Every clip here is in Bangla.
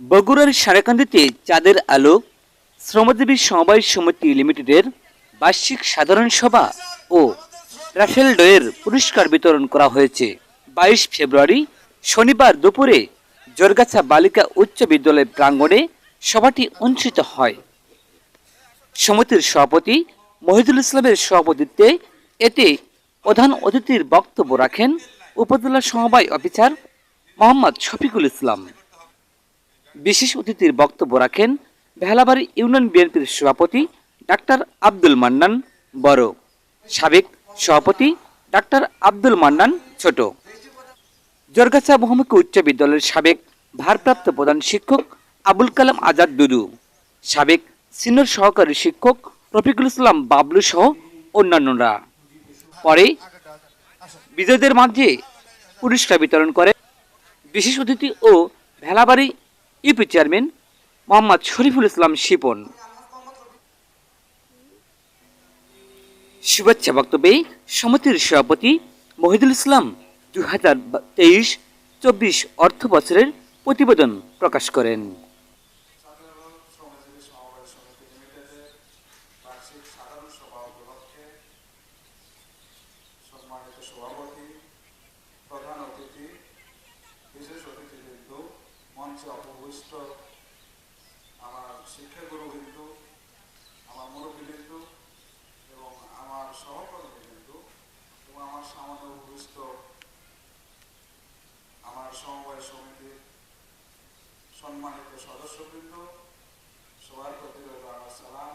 বগুড়ার সারেকান্দিতে চাঁদের আলো, শ্রমজীবী সমবায় সমিতি লিমিটেডের বার্ষিক সাধারণ সভা ও রাফেল ডয়ের পুরস্কার বিতরণ করা হয়েছে। বাইশ ফেব্রুয়ারি, শনিবার দুপুরে জোরগাছা বালিকা উচ্চ বিদ্যালয় প্রাঙ্গণে সভাটি অনুষ্ঠিত হয়। সমিতির সভাপতি মহিদুল ইসলামের সভাপতিত্বে এতে প্রধান অতিথির বক্তব্য রাখেন উপজেলা সমবায় অফিসার মোহাম্মদ শফিকুল ইসলাম। বিশেষ অতিথির বক্তব্য রাখেন ভেলাবাড়ি ইউনিয়ন বিএনপির সভাপতি ডাক্তার আব্দুল মান্নান বড়, সাবেক সভাপতি ডাক্তার আব্দুল মান্নান ছোট। জরগাছা বহুমুখী উচ্চ বিদ্যালয়ের সাবেক ভারপ্রাপ্ত প্রধান শিক্ষক আবুল কালাম আজাদ দুদু, সাবেক সিনিয়র সহকারী শিক্ষক রফিকুল ইসলাম বাবলু সহ অন্যান্যরা। পরে বিজয়ীদের মাঝে পুরস্কার বিতরণ করে বিশেষ অতিথি ও ভেলাবাড়ি ইউপি চেয়ারম্যান মোহাম্মদ শরীফুল ইসলাম শিপন। শুভেচ্ছা বক্তব্যে সমিতির সভাপতি মহিদুল ইসলাম দুই হাজার তেইশ চব্বিশ অর্থ বছরের প্রতিবেদন প্রকাশ করেন। বিশেষ অতিথিবৃন্দ, মঞ্চে অপবিষ্ট আমার শিক্ষাগুরুবৃন্দ আমার মুরব্বীবৃন্দ এবং আমার সহকর্মীবৃন্দ এবং আমার সামান্য উপবিষ্ট আমার সমবায় সমিতির সম্মানিত সদস্যবৃন্দ সবার প্রতি রইল আমার সালাম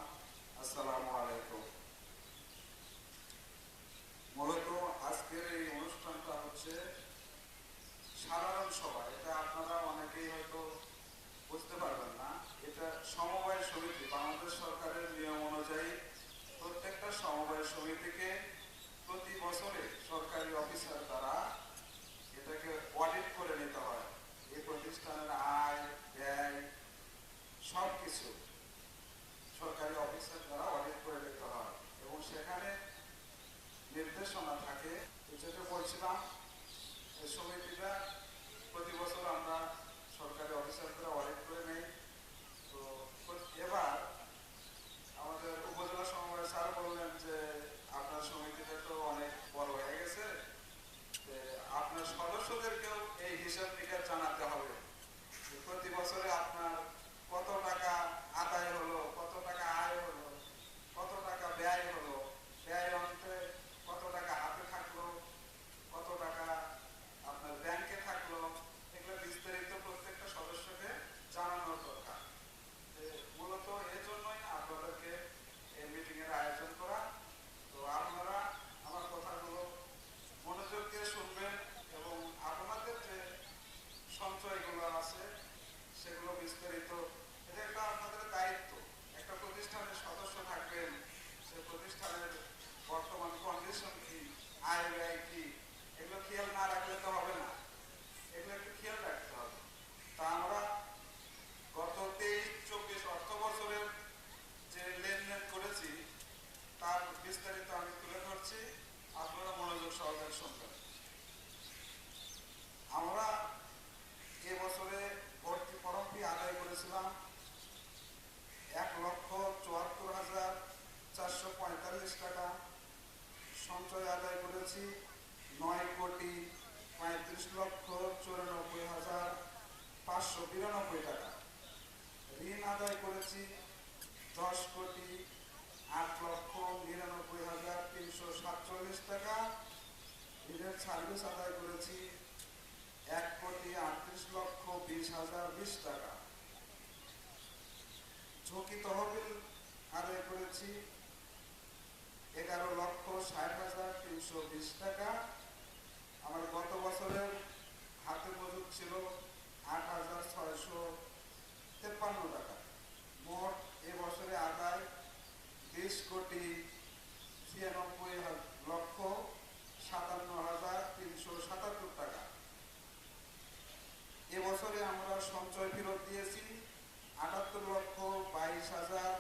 আসসালামু আলাইকুম মূলত আজকের এই অনুষ্ঠানটা হচ্ছে সাধারণ সভা এটা আপনারা অনেকেই হয়তো বুঝতে পারবেন না এটা সমবায় সমিতি বাংলাদেশ সরকারের নিয়ম অনুযায়ী প্রত্যেকটা সমবায় সমিতিকে প্রতি বছরে সরকারি অফিসার দ্বারা এটাকে অডিট করে নিতে হয়। এই প্রতিষ্ঠানের আয়, ব্যয় সব কিছু সরকারি অফিসার দ্বারা অডিট করে নিতে হয় এবং সেখানে নির্দেশনা থাকে। যেটা বলছিলাম, এই সমিতিটা প্রতি বছর আমরা সরকারি অফিসার দ্বারা অডিট করে নেই তো প্র- এবার আমাদের উপজেলা সমবায় স্যার বললেন যে আপনার সমিতিটা তো অনেক বড় হয়ে গেছে যে সদস্যদেরকেও এই হিসাব নিকাশ জানাতে হবে প্রতি বছরে আপনার কত টাকা আদায় হলো কত টাকা আয় হলো কত টাকা ব্যয় হলো ব্যয় অন্তে কত টাকা হাতে থাকল কত টাকা আপনার ব্যাংকে থাকল এগুলো বিস্তারিত প্রত্যেকটা সদস্যকে জানানোর দরকার যে মূলত এজন্যই আপনাদেরকে এই মিটিং এর আয়োজন করা তো আপনারা আমার কথাগুলো মনোযোগ দিয়ে শুনবেন এবং আপনাদের যে সঞ্চয়গুলো আছে সেগুলো বিস্তারিত এটা একটা আপনাদের দায়িত্ব একটা প্রতিষ্ঠানের সদস্য থাকবেন সেই প্রতিষ্ঠানের বর্তমান কন্ডিশন কি আয় ব্যয় কি এগুলো খেয়াল না রাখলে তো হবে না এগুলো একটু খেয়াল রাখতে হবে তা আমরা গত তেইশ চব্বিশ অর্থ বছরের যে লেনদেন করেছি তার বিস্তারিত আমি তুলে ধরছি আপনারা মনোযোগ সহকারে শুনবেন আমরা এবছরে ভর্তি ফরম ফি করেছিলাম। এক লক্ষ চুয়াত্তর হাজার চারশো পঁয়তাল্লিশ টাকা সঞ্চয় আদায় করেছি। নয় কোটি পঁয়ত্রিশ লক্ষ চুরানব্বই হাজার পাঁচশো বিরানব্বই টাকা। ঋণ আদায় করেছি দশ কোটি আট লক্ষ নিরানব্বই হাজার তিনশো সাতচল্লিশ টাকা। ঋণের সার্ভিস আদায় করেছি এক কোটি আটত্রিশ লক্ষ বিশ হাজার বিশ টাকা। ঝুঁকি তহবিল আদায় করেছি। এগারো লক্ষ ষাট হাজার তিনশো বিশ টাকা। আমার গত বছরের হাতে মজুদ ছিল আট হাজার ছয়শো তেপ্পান্ন টাকা। মোট এবছরে আদায় বিশ কোটি ছিয়ানব্বই লক্ষ সাতান্ন হাজার তিনশো সাতাত্তর টাকা। এবছরে আমরা সঞ্চয় ফেরত দিয়েছি আটাত্তর লক্ষ হাজার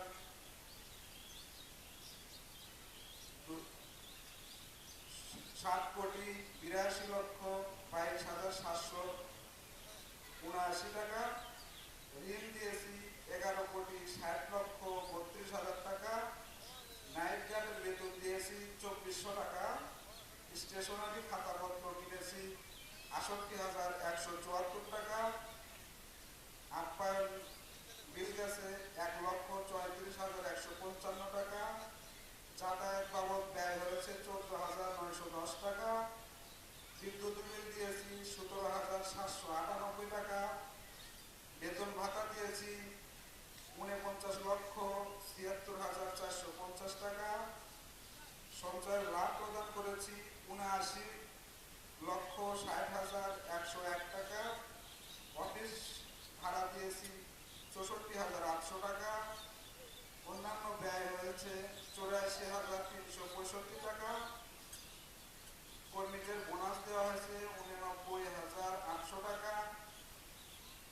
সাত কোটি বিরাশি লক্ষ বাইশ হাজার সাতশো উনা উনআশি টাকা ঋণ দিয়েছি এগারো কোটি ষাট লক্ষ বত্রিশ হাজার টাকা। নাইট গার্ডের বেতন দিয়েছি চব্বিশশো টাকা। স্টেশনারি খাতাপত্র কিনেছি আষট্টি হাজার একশো চুয়াত্তর টাকা। আপ্যায়ন বিল গেছে এক লক্ষ চৌত্রিশ হাজার একশো পঞ্চান্ন টাকা যাতায়াত বাবদ ব্যয় হয়েছে চোদ্দ হাজার নয়শো দশ টাকা বিদ্যুৎ বিল দিয়েছি সতেরো হাজার সাতশো আটানব্বই টাকা বেতন দিয়েছি উনপঞ্চাশ লক্ষ ছিয়াত্তর হাজার চারশো পঞ্চাশ টাকা। সঞ্চয়ের লাভ প্রদান করেছি উনআশি লক্ষ ষাট হাজার একশো এক টাকা। অফিস ভাড়া দিয়েছি চৌষট্টি হাজার আটশো টাকা। অন্যান্য ব্যয় হয়েছে চৌরাশি হাজার তিনশো পঁয়ষট্টি টাকা কর্মীদের বোনাস দেওয়া হয়েছে উননব্বই হাজার আটশো টাকা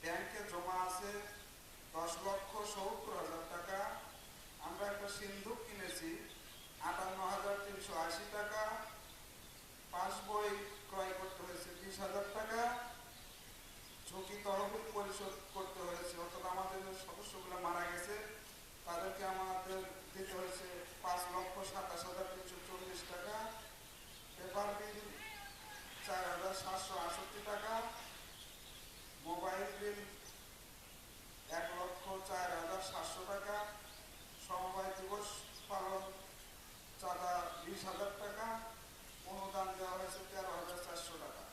ব্যাংকে জমা আছে দশ লক্ষ সত্তর হাজার টাকা আমরা একটা সিন্ধুক কিনেছি আটান্ন আশি টাকা পাসবই ক্রয় করতে হয়েছে বিশ হাজার টাকা, ঝুঁকি তহবিল পরিশোধ করতে হয়েছে। অর্থাৎ আমাদের সদস্যগুলো মারা গেছে, তাদেরকে আমাদের দিতে হয়েছে পাঁচ লক্ষ সাতাশ হাজার তিনশো চল্লিশ টাকা। পেপার বিল চার হাজার সাতশো আটষট্টি টাকা। মোবাইল বিল এক লক্ষ চার হাজার সাতশো টাকা। সমবায় দিবস পালন চাঁদা বিশ হাজার টাকা, অনুদান দেওয়া হয়েছে তেরো হাজার চারশো টাকা।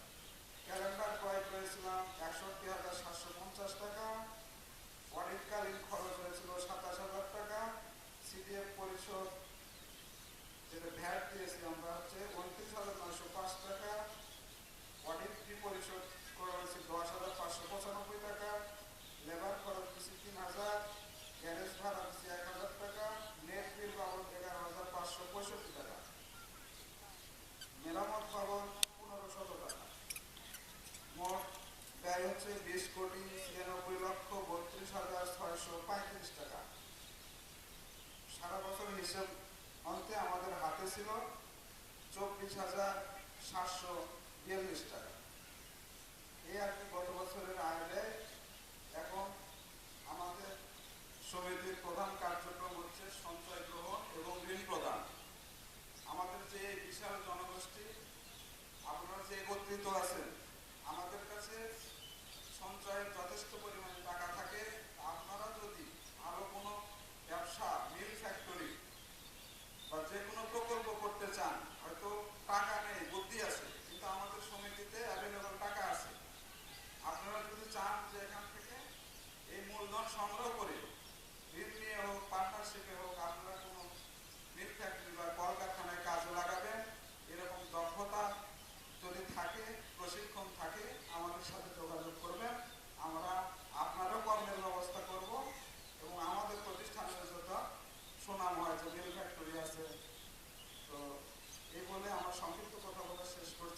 ক্যালেন্ডার ক্রয় করেছিলাম একষট্টি হাজার সাতশো পঞ্চাশ টাকা। অডিটকালীন খরচ হয়েছিল সাতাশ হাজার টাকা। সিডিএফ পরিশোধ, যেটা ভ্যাট দিয়েছি আমরা হচ্ছে উনত্রিশ হাজার নয়শো পাঁচ টাকা। অডিট পরিশোধ করা হয়েছে দশ হাজার পাঁচশো পঁচানব্বই টাকা লেবার খরচ দিচ্ছি তিন হাজার গ্যারেজ ভাড়া দিচ্ছি এক হাজার টাকা নেট বিল বাবদ এগারো হাজার পাঁচশো পঁয়ষট্টি টাকা মেরামত বাবদ পনেরো শত টাকা মোট ব্যয় হচ্ছে বিশ কোটি ছিয়ানব্বই লক্ষ বত্রিশ হাজার ছয়শো পঁয়ত্রিশ টাকা সারা বছর হিসেব অন্তে আমাদের হাতে ছিল চব্বিশ হাজার সাতশো বিয়াল্লিশ টাকা। এই আর কি গত বছরের আয়। ব্যয় এখন আমাদের সমিতির প্রধান কার্যক্রম হচ্ছে সঞ্চয় গ্রহণ এবং ঋণ প্রদান। আমাদের যে বিশাল জনগোষ্ঠী, আপনারা যে একত্রিত আছেন, আমাদের কাছে সঞ্চয়ের যথেষ্ট পরিমাণে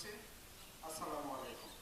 করছি আসসালামু আলাইকুম।